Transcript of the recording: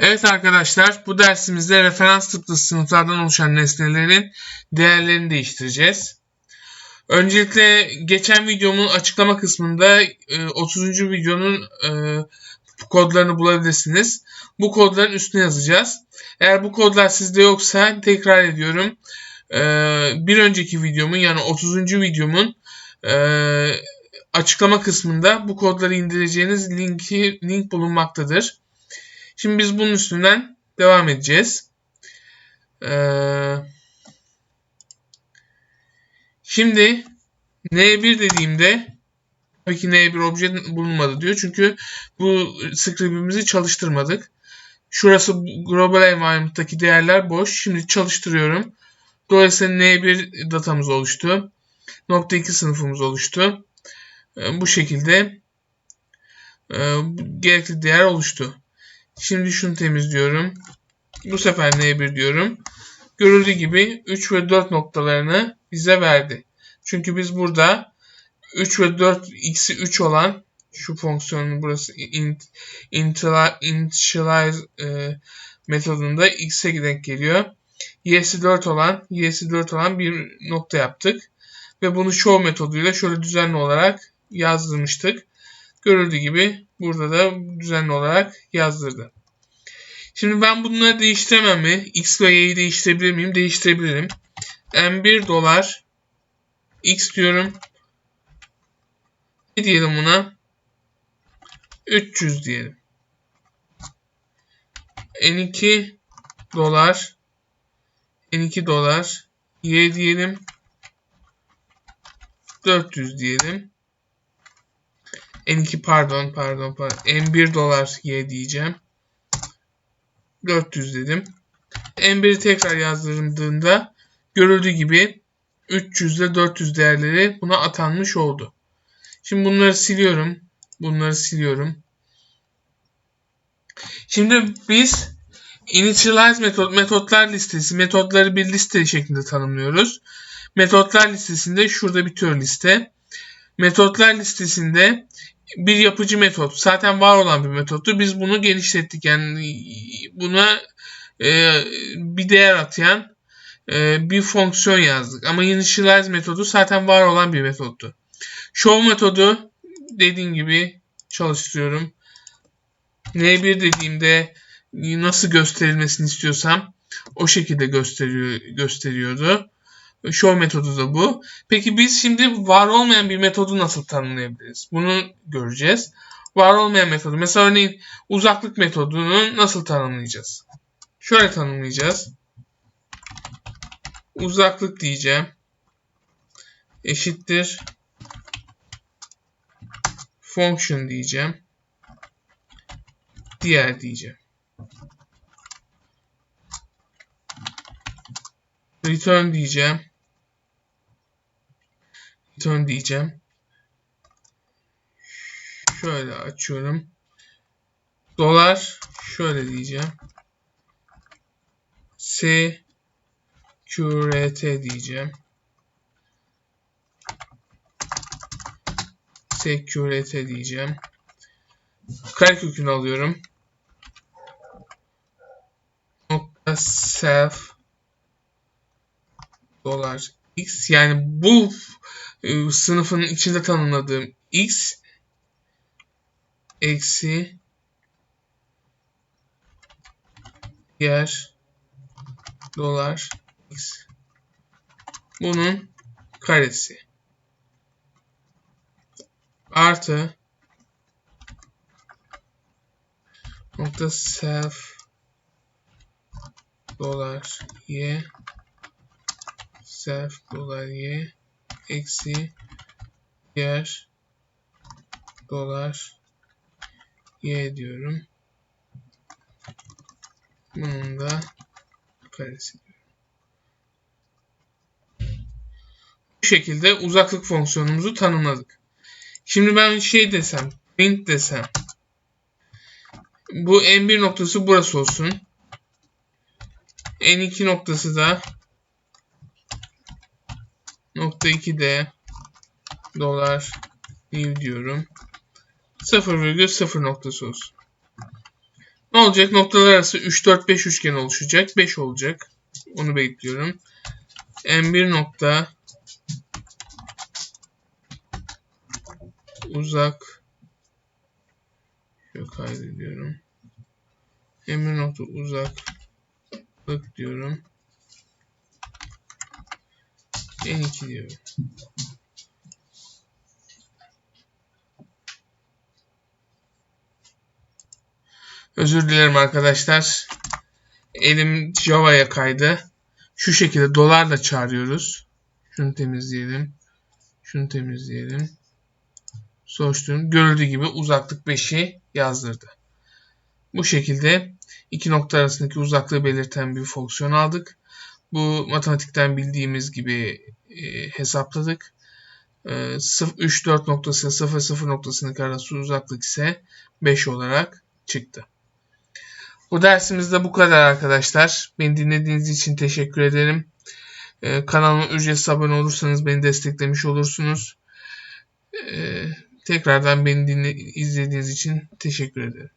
Evet arkadaşlar bu dersimizde referans tıplı sınıflardan oluşan nesnelerin değerlerini değiştireceğiz. Öncelikle geçen videomun açıklama kısmında e, 30. videonun e, kodlarını bulabilirsiniz. Bu kodların üstüne yazacağız. Eğer bu kodlar sizde yoksa tekrar ediyorum. E, bir önceki videomun yani 30. videomun e, açıklama kısmında bu kodları indireceğiniz linki link bulunmaktadır. Şimdi biz bunun üstünden devam edeceğiz. Ee, şimdi N1 dediğimde tabii ki N1 obje bulunmadı diyor. Çünkü bu script'imizi çalıştırmadık. Şurası global environment'taki değerler boş. Şimdi çalıştırıyorum. Dolayısıyla N1 datamız oluştu. Nokta 2 sınıfımız oluştu. Ee, bu şekilde e, gerekli değer oluştu. Şimdi şunu temizliyorum. Bu sefer N1 diyorum. Görüldüğü gibi 3 ve 4 noktalarını bize verdi. Çünkü biz burada 3 ve 4 x'i 3 olan şu fonksiyonun burası int, initialize e, metodunda x'e denk geliyor. y'si 4 olan y'si 4 olan bir nokta yaptık. Ve bunu show metoduyla şöyle düzenli olarak yazdırmıştık. Görüldüğü gibi burada da düzenli olarak yazdırdı. Şimdi ben bunları değiştiremem mi? X ve Y'yi değiştirebilir miyim? Değiştirebilirim. M1 dolar X diyorum. Ne diyelim buna? 300 diyelim. N2 dolar N2 dolar Y diyelim. 400 diyelim. N2 pardon pardon pardon. M1 dolar Y diyeceğim. 400 dedim. M1'i tekrar yazdırdığımda görüldüğü gibi 300 ile 400 değerleri buna atanmış oldu. Şimdi bunları siliyorum. Bunları siliyorum. Şimdi biz initialize metot, metotlar listesi, metotları bir liste şeklinde tanımlıyoruz. Metotlar listesinde şurada bitiyor liste. Metotlar listesinde bir yapıcı metot. Zaten var olan bir metottu. Biz bunu genişlettik. Yani buna e, bir değer atayan e, bir fonksiyon yazdık. Ama initialize metodu zaten var olan bir metottu. Show metodu dediğim gibi çalıştırıyorum. N1 dediğimde nasıl gösterilmesini istiyorsam o şekilde gösteriyor, gösteriyordu. Show metodu da bu. Peki biz şimdi var olmayan bir metodu nasıl tanımlayabiliriz? Bunu göreceğiz. Var olmayan metodu. Mesela örneğin uzaklık metodunu nasıl tanımlayacağız? Şöyle tanımlayacağız. Uzaklık diyeceğim. Eşittir. Function diyeceğim. Diğer diyeceğim. Return diyeceğim return diyeceğim. Şöyle açıyorum. Dolar şöyle diyeceğim. Security diyeceğim. Security diyeceğim. Karekökünü alıyorum. Nokta self dolar x yani bu e, sınıfın içinde tanımladığım x eksi diğer dolar x. Bunun karesi. Artı nokta self dolar y self dolar y eksi diğer dolar y diyorum. Bunun da karesi diyorum. Bu şekilde uzaklık fonksiyonumuzu tanımladık. Şimdi ben şey desem, print desem. Bu n1 noktası burası olsun. n2 noktası da nokta 2'de dolar new diyorum. 0,0 noktası olsun. Ne olacak? Noktalar arası 3, 4, 5 üçgen oluşacak. 5 olacak. Onu bekliyorum. M1 nokta uzak Şöyle kaydediyorum. M1 nokta uzaklık diyorum. N2 diyorum. Özür dilerim arkadaşlar. Elim Java'ya kaydı. Şu şekilde dolarla çağırıyoruz. Şunu temizleyelim. Şunu temizleyelim. Sonuçluğun görüldüğü gibi uzaklık 5'i yazdırdı. Bu şekilde iki nokta arasındaki uzaklığı belirten bir fonksiyon aldık. Bu matematikten bildiğimiz gibi e, hesapladık. E, 3, 4 noktası 0, 0 noktasındaki arası uzaklık ise 5 olarak çıktı. Bu dersimizde bu kadar arkadaşlar. Beni dinlediğiniz için teşekkür ederim. Ee, kanalıma ücretsiz abone olursanız beni desteklemiş olursunuz. Ee, tekrardan beni dinle, izlediğiniz için teşekkür ederim.